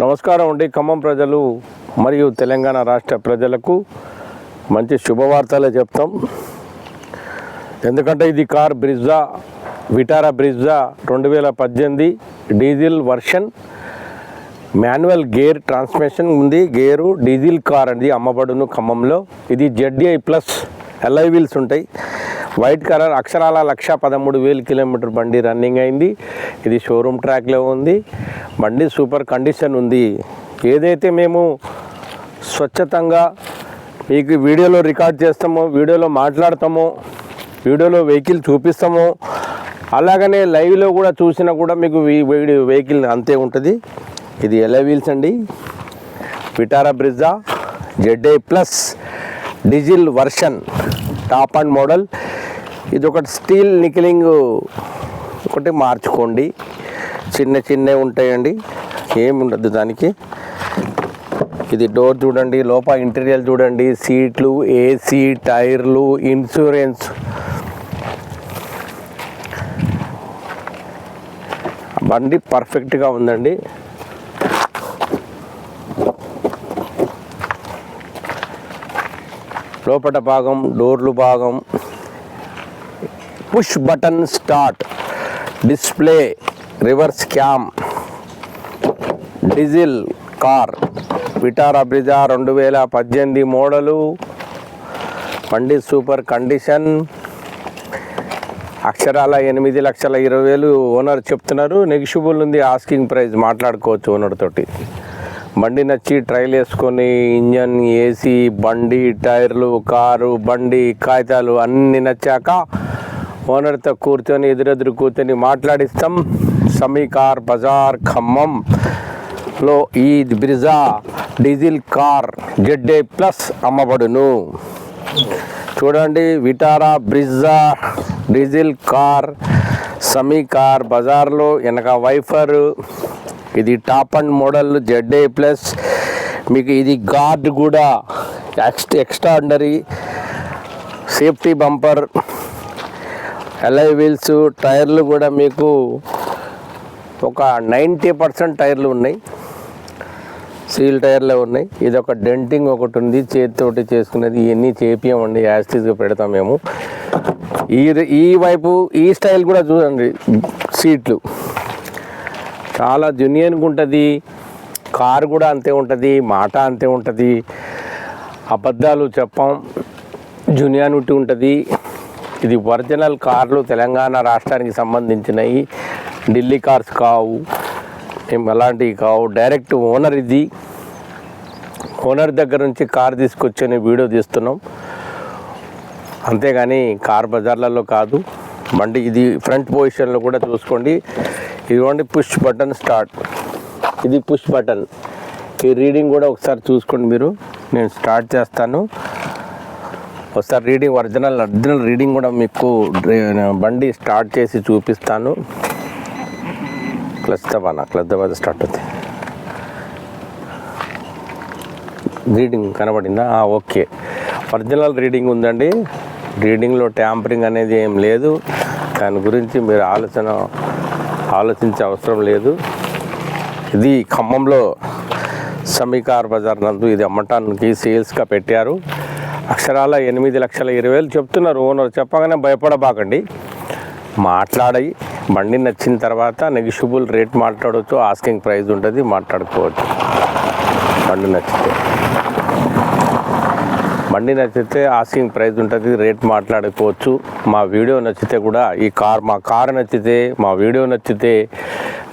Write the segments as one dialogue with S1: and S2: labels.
S1: నమస్కారం అండి. ఖమ్మం ప్రజలు మరియు తెలంగాణ రాష్ట్ర ప్రజలకు మంచి శుభవార్తలే చెప్తాం. ఎందుకంటే ఇది కార్ బ్రిజ్జా విటారా బ్రిజ్జా రెండు వేల పద్దెనిమిది diesel version. Manual gear transmission ఉంది. గేరు డీజిల్ కార్ అనేది అమ్మబడును ఖమ్మంలో. ఇది Z D I plus alloy wheels ఉంటాయి. వైట్ కలర్ అక్షరాల లక్ష పదమూడు వేలు కిలోమీటర్ బండి రన్నింగ్ అయింది. ఇది షోరూమ్ ట్రాక్లో ఉంది. బండి సూపర్ కండిషన్ ఉంది. ఏదైతే మేము స్వచ్ఛతంగా మీకు వీడియోలో రికార్డ్ చేస్తామో వీడియోలో మాట్లాడతామో వీడియోలో వెహికల్ చూపిస్తామో అలాగనే లైవ్లో కూడా చూసినా కూడా మీకు వెహికల్ అంతే ఉంటుంది. ఇది ఎలా వీల్స్ అండి. Vitara Brezza Z A plus diesel version top end model. ఇది ఒకటి స్టీల్ నికిలింగ్ ఒకటి మార్చుకోండి. చిన్న చిన్నవి ఉంటాయండి. ఏమి ఉండదు దానికి. ఇది డోర్ చూడండి లోపల ఇంటీరియర్ చూడండి. సీట్లు ఏసీ టైర్లు ఇన్సూరెన్స్. బండి పర్ఫెక్ట్గా ఉందండి. లోపల భాగం డోర్లు భాగం. Push button start display reverse cam diesel car Vitara Brezza రెండు వేల పద్దెనిమిది మోడలు. బండి సూపర్ కండిషన్ అక్షరాల ఎనిమిది లక్షల ఇరవై వేలు ఓనర్ చెప్తున్నారు. నెగిషిబుల్ ఉంది ఆస్కింగ్ ప్రైస్ మాట్లాడుకోవచ్చు ఓనర్ తోటి. బండి నచ్చి ట్రైల్ వేసుకొని ఇంజన్ ఏసీ బండి టైర్లు కారు బండి కాగితాలు అన్నీ నచ్చాక ఓనర్తో కూర్చొని ఎదురెదురు కూర్చొని మాట్లాడిస్తాం. సమీ కార్ బజార్ ఖమ్మంలో ఈ Brezza diesel car Z A plus అమ్మబడును. చూడండి Vitara Brezza diesel car Sami car బజార్లో వెనక వైఫర్. ఇది top end model Z A plus. మీకు ఇది గార్డ్ కూడా ఎక్స్ట్ extraordinary safety bumper. Alloy wheels టైర్లు కూడా మీకు ఒక నైంటీ పర్సెంట్ టైర్లు ఉన్నాయి. సీల్ టైర్లే ఉన్నాయి. ఇది ఒక డెంటింగ్ ఒకటి ఉంది. చేతితోటి చేసుకునేది ఇవన్నీ చేపియమండి. యాస్టీస్గా పెడతాం మేము. ఈ ఈ వైపు ఈ స్టైల్ కూడా చూడండి. సీట్లు. చాలా జునియన్గా ఉంటుంది. కారు కూడా అంతే ఉంటుంది. మాట అంతే ఉంటుంది. అబద్ధాలు చెప్పం. జునియానిటీ ఉంటుంది. ఇది ఒరిజినల్ కార్లు తెలంగాణ రాష్ట్రానికి సంబంధించినవి ఢిల్లీ కార్స్ కావు మేము అలాంటివి కావు. డైరెక్ట్ ఓనర్ ఇది. ఓనర్ దగ్గర నుంచి కార్ తీసుకొచ్చి వీడియో తీస్తున్నాం. అంతేగాని కార్ బజార్లలో కాదు. బండి ఇది ఫ్రంట్ పొజిషన్లో కూడా చూసుకోండి. ఇదిగోండి పుష్ బటన్ స్టార్ట్. ఇది పుష్ బటన్. ఈ రీడింగ్ కూడా ఒకసారి చూసుకోండి మీరు. నేను స్టార్ట్ చేస్తాను. ఒకసారి రీడింగ్ ఒరిజినల్ ఒరిజినల్ రీడింగ్ కూడా మీకు బండి స్టార్ట్ చేసి చూపిస్తాను. క్లచ్ దబానా క్లచ్ దబా స్టార్ట్ అవుతుంది. రీడింగ్ కనబడిందా? ఓకే. ఒరిజినల్ రీడింగ్ ఉందండి. రీడింగ్లో ట్యాంపరింగ్ అనేది ఏం లేదు. దాని గురించి మీరు ఆలోచన ఆలోచించే అవసరం లేదు. ఇది ఖమ్మంలో సమీకార్ బజార్ నందు ఇది అమ్మటానికి సేల్స్గా పెట్టారు. అక్షరాల ఎనిమిది లక్షల ఇరవై వేలు చెప్తున్నారు. ఓనర్ చెప్పగానే భయపడబాకండి. మాట్లాడి బండి నచ్చిన తర్వాత నెగిషియబుల్ రేట్ మాట్లాడవచ్చు ఆస్కింగ్ ప్రైస్ ఉంటుంది మాట్లాడుకోవచ్చు. బండి నచ్చితే. బండి నచ్చితే ఆస్కింగ్ ప్రైస్ ఉంటుంది రేట్ మాట్లాడుకోవచ్చు. మా వీడియో నచ్చితే కూడా ఈ కార్ మా కార్ నచ్చితే మా వీడియో నచ్చితే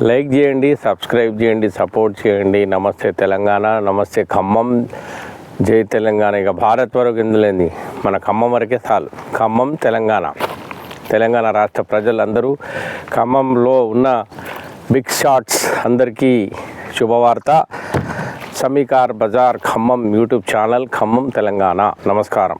S1: లైక్ చేయండి సబ్స్క్రైబ్ చేయండి సపోర్ట్ చేయండి. నమస్తే తెలంగాణ నమస్తే ఖమ్మం. జై తెలంగాణ. ఇక భారత్ వరకు ఎందులేంది మన ఖమ్మం వరకే చాలు. ఖమ్మం తెలంగాణ. తెలంగాణ రాష్ట్ర ప్రజలందరూ ఖమ్మంలో ఉన్న బిగ్ షాట్స్ అందరికీ శుభవార్త. Sami car bazaar Khammam YouTube channel Khammam Telangana. నమస్కారం.